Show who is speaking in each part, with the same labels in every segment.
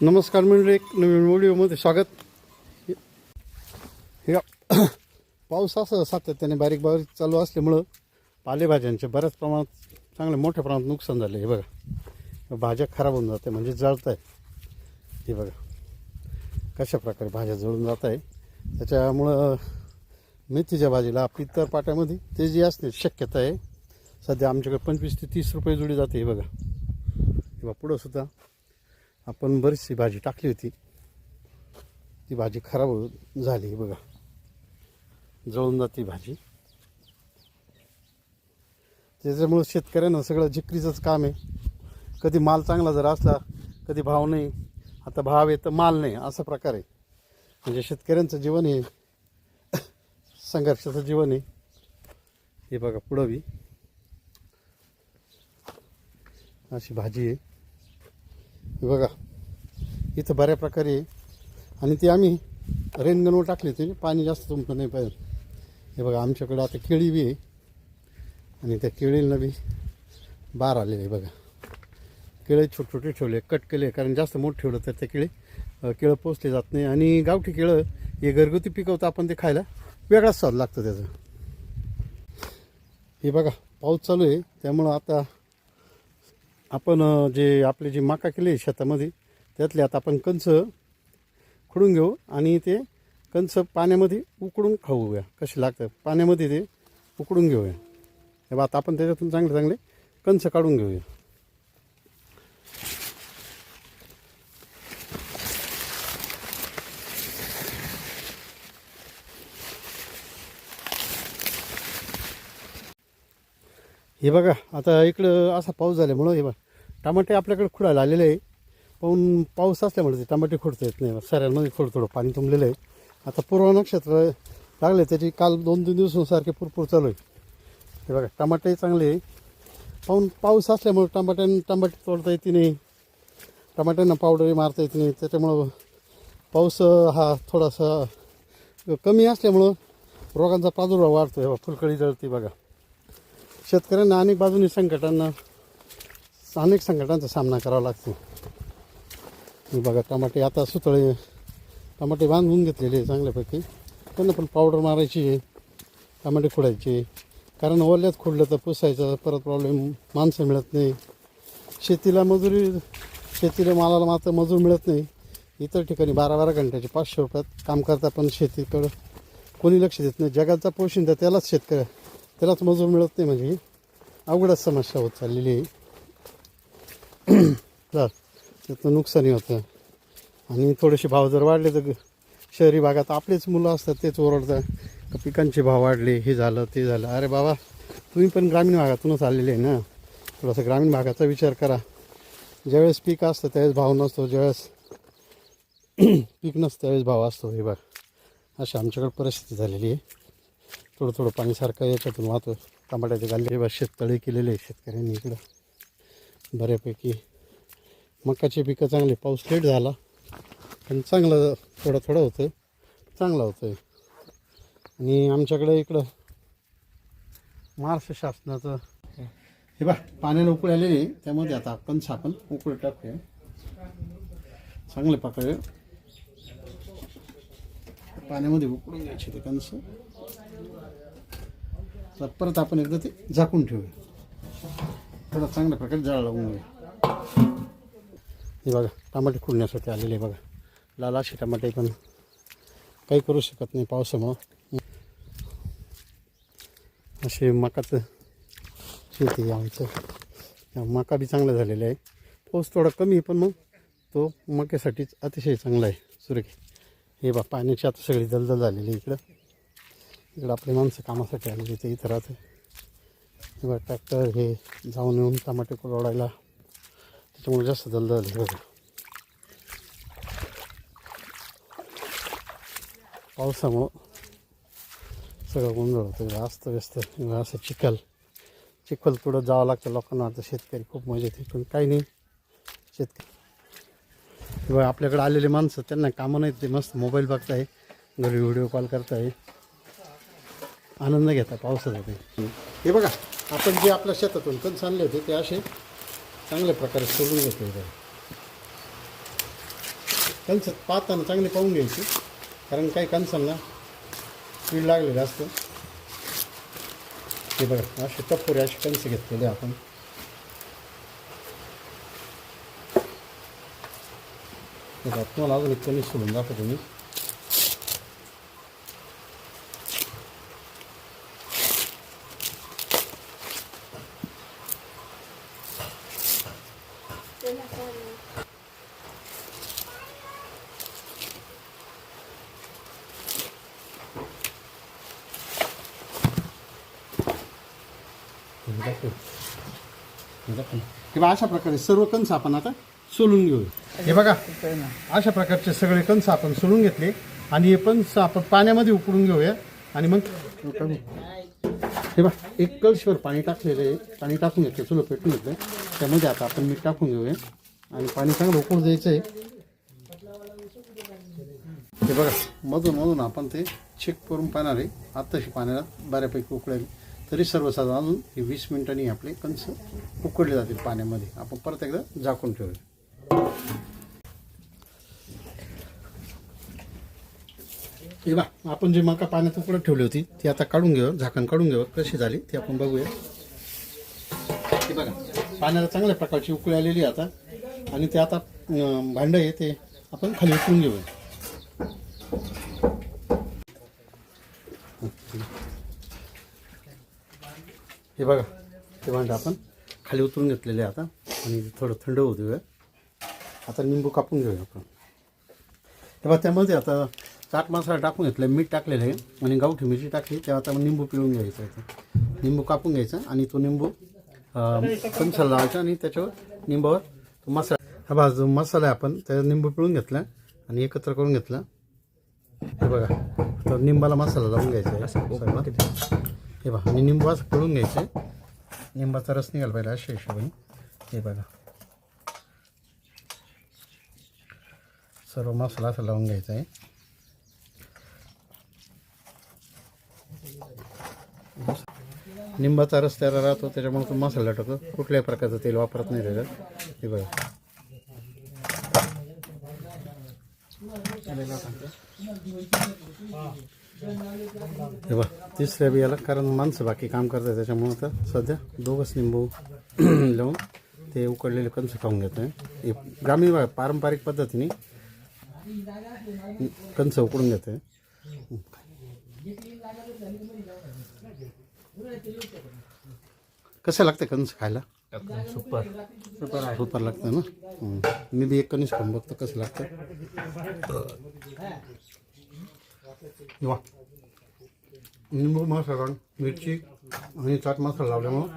Speaker 1: नमस्कार मंडळी एक नवीन व्हिडिओमध्ये स्वागत. हे पाऊस असं सातत्याने बारीक बारीक चालू असल्यामुळं पालेभाज्यांचे बऱ्याच प्रमाणात चांगले मोठ्या प्रमाणात नुकसान झाले. हे बघा. भाज्या खराब होऊन जाते म्हणजे जळत आहे हे बघा. कशा प्रकारे भाज्या जळून जात आहे त्याच्यामुळं मेथीच्या भाजीला पित्तर पाट्यामध्ये तेजी असणे शक्यता आहे. सध्या आमच्याकडे पंचवीस ते तीस रुपये जुडी जाते हे बघा. किंवा पुढंसुद्धा आपण बरीचशी भाजी टाकली होती. ती भाजी खराब झाली बघा. जळून जाते भाजी. त्याच्यामुळं शेतकऱ्यांना सगळं जिकरीचंच काम आहे. कधी माल चांगला जर असला कधी भाव नाही. आता भाव आहे तर माल नाही असा प्रकार आहे. म्हणजे शेतकऱ्यांचं जीवन हे संघर्षाचं जीवन आहे. हे बघा पुढं बी. अशी भाजी आहे. हे बघा. इथं बऱ्या प्रकारे आणि ती आम्ही रेनगनवर टाकले ते पाणी जास्त तुमचं नाही पाहिजे. हे बघा आमच्याकडे आता केळी बी आहे. आणि त्या केळीला बी बार आलेले आहे बघा. केळे छोटे छोटे ठेवले कट केले कारण जास्त मोठं ठेवलं तर ते केळे केळं पोचले जात नाही. आणि गावठी केळं हे घरगुती पिकवतं आपण ते खायला वेगळाच स्वाद लागतो त्याचा. हे बघा पाऊस चालू आहे. त्यामुळं आता आपण जे आपले जे माका केले शेतामध्ये त्यातले आता आपण कंच खुडून घेऊ आणि ते कंच पाण्यामध्ये उकडून खाऊया. कसे लागतं पाण्यामध्ये ते उकडून घेऊया. हे आता आपण त्याच्यातून चांगले चांगले कंच काढून घेऊया. हे बघा आता इकडं असा पाऊस झाल्यामुळं हे बघा टमाटे आपल्याकडे खुडायला आलेले आहे. पण पाऊस असल्यामुळे ते टमाटे खुडता येत नाही. सऱ्यांमध्ये थोडं थोडं पाणी तुंबलेलं आहे. आता पूर्व नक्षत्र लागले त्याची काल दोन तीन दिवसांसारखे पुरपूर चालू आहे. हे बघा टमाटे चांगले आहे. पाऊस असल्यामुळे टमाट्यां टमाटे तोडता येते नाही. टमाट्यांना पावडरही मारता येत नाही. त्याच्यामुळं पाऊस हा थोडासा कमी असल्यामुळं रोगांचा प्रादुर्भाव वाढतो आहे बघा फुलकळी जळते बघा. शेतकऱ्यांना अनेक बाजूनी संकटांना अनेक संकटांचा सामना करावा लागतो. मी बघा टमाटे आता सुतळे टमाटे बांधून घेतलेले आहे चांगल्यापैकी. त्यांना पण पावडर मारायची आहे टमाटे खोडायचे. कारण ओल्यात खोडलं तर पुसायचं परत प्रॉब्लेम माणसं मिळत नाही. शेतीला मजुरी शेतीला मालाला मात्र मजूर मिळत नाही. इतर ठिकाणी बारा बारा घंट्याचे पाचशे रुपयात काम करता पण शेतीकडं कोणी लक्ष देत नाही. जगाचा पोषण द्या त्यालाच शेतकऱ्या त्यालाच मजूर मिळत नाही म्हणजे अवघडच समस्या होत चाललेली आहे. तर त्याचं नुकसानही होतं. आणि थोडेसे भाव जर वाढले तर शहरी भागात आपलेच मुलं असतात तेच ओरडतात. का पिकांचे भाव वाढले हे झालं ते झालं. अरे बाबा तुम्ही पण ग्रामीण भागातूनच आलेले आहे ना. थोडासा ग्रामीण भागाचा विचार करा. ज्यावेळेस पीक असतं त्यावेळेस भाव नसतो. ज्यावेळेस पीक नसतं त्यावेळेस भाव असतो. हे बघ. अशी आमच्याकडे परिस्थिती झालेली आहे. थोडं थोडं पाणीसारखं याच्यातून वाहतो. टमाट्याचे गाल्ले बा शेततळे केलेले आहे शेतकऱ्यांनी इकडं. बऱ्यापैकी मकाचे पिकं चांगले पाऊस लेट झाला पण चांगलं थोडं थोडं होतं चांगलं होतं आणि आमच्याकडे इकडं महाराष्ट्र शासनाचं हे बा पाण्याला उकळी आलेली आहे. त्यामध्ये आता आपण आपण उकळी टाकूया. चांगले प्रकारे पाण्यामध्ये उकळून घ्यायचे ते कंस तर परत आपण एकदा ते झाकून ठेवूया. थोडा चांगल्या प्रकारे जाळ लावून घेऊया. हे बघा टमाटे खुडण्यासाठी आलेले आहे बघा. लाल असे टमाटे पण काही करू शकत नाही पावसामुळं. असे मकाचं शेती आहे आमचं मका बी चांगला झालेला आहे. पाऊस थोडा कमी आहे पण मग तो मक्यासाठीच अतिशय चांगला आहे सुरेख हे बा पाण्याची आता सगळी दलदल झालेली आहे इकडं. इकडं आपली माणसं कामासाठी आलेली ते इथं राहतं हे बघा ट्रॅक्टर हे जाऊन येऊन टमाटे कुरवडायला त्याच्यामुळे जास्त दलदल आहे. बघा पावसामुळं सगळं गोंधळ होतं अस्तव्यस्त असं चिखल. चिखल पुढं जावं लागतं लोकांना. आता शेतकरी खूप मजा येते पण काही नाही. शेतकरी. किंवा आपल्याकडे आलेले माणसं त्यांना कामं नाहीत. ते मस्त मोबाईल बघताय. घरी व्हिडिओ कॉल करताय. आनंद घेता पावसाचा ते हे बघा. आपण जे आपल्या शेतातून कणस आणले होते ते असे चांगल्या प्रकारे सोडून घेतो कणसं कणस पाहताना चांगले पाहून घ्यायची. कारण काही कणसांना कीड लागलेलं असतं. हे बघा असे टप्पोरे असे कणस घेतलेले आपण. तुम्हाला अजून एक कमी सोडून दाखवतो मी. हे दाखव. हे दाखव. बघा अशा प्रकारे सर्व कंस आपण आता सोलून घेऊया. हे बघा अशा प्रकारचे सगळे कंस आपण सोलून घेतले. आणि हे कंस आपण पाण्यामध्ये उकळून घेऊया. आणि मग हे बघा एक कळशीवर पाणी टाकलेलं आहे. पाणी टाकून घेतलं चुलं पेटून घेतलं. त्यामध्ये आता आपण मीठ टाकून घेऊया. आणि पाणी चांगलं उकळून द्यायचं आहे. हे बघा मधून मधून आपण ते चेक करून पाहणार आहे. आत्ताशी पाण्याला बऱ्यापैकी उकळेल. तरी सर्वसाधारण अजून हे वीस मिनिटांनी आपले कंस उकडले जातील पाण्यामध्ये. आपण परत एकदा झाकून ठेवूया. हे बा आपण जे मका पाण्यात उकडत ठेवली होती ती आता काढून घेऊ झाकण काढून घेऊ कशी झाली ती आपण बघूया. हे बघा पाण्याला चांगल्या प्रकारची उकळी आलेली आता. आणि ते आता भांडं आहे ते आपण खाली उकळून घेऊया. हे बघा ते भांडं आपण खाली उतरून घेतलेले आहे आता. आणि थोडं थंड होऊ देऊया. आता निंबू कापून घेऊया आपण. हे बघा त्यामध्ये आता चाट मसाला टाकून घेतला मीठ टाकलेलं आहे. आणि गावठी मिरची टाकली तेव्हा आता निंबू पिळून घ्यायचं आहे निंबू कापून घ्यायचा आणि तो निंबू कणसाला लावायचा आणि त्याच्यावर निंबावर तो मसाला. हा बघा जो मसाला आहे आपण त्या निंबू पिळून घेतला आणि एकत्र करून घेतला. हे बघा तर निंबाला मसाला लावून घ्यायचा आहे. हे बघा आणि निंबाच असं घ्यायचं. आहे निंबाचा रस निघाला पाहिजे अशा हिशोबाने. हे बघा. सर्व मसाला असा लावून घ्यायचा आहे. निंबाचा रस त्याला राहतो त्याच्यामुळे तो मसाला टाकतो कुठल्याही प्रकारचं तेल वापरत नाही त्याच्यात. हे बघा. हे बघ तिसऱ्या बियाला कारण माणसं बाकी काम करतात त्याच्यामुळं आता सध्या दोघंच निंबू लावून ते उकडलेले कंस खाऊन घेतो आहे ग्रामीण भाग पारंपरिक पद्धतीने कंस उकडून घेते कसं लागतं कंस खायला?
Speaker 2: सुपर.
Speaker 1: सुपर लागतं ना. मी बी एक कणीस खाऊन बघतो कसं लागतं वा। निंबू मसाला मिरची आणि चाट मसाला लावल्यामुळं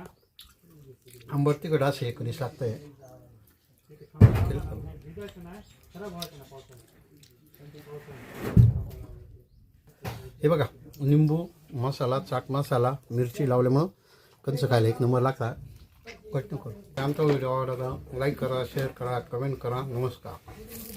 Speaker 1: आंबट तिखट असे एकोणीस कणीस आहे हे बघा निंबू मसाला चाट मसाला मिरची लावल्यामुळं कंच खायला एक नंबर लागता कट नको आमचा व्हिडिओ आवडला लाईक करा शेअर करा कमेंट करा. नमस्कार.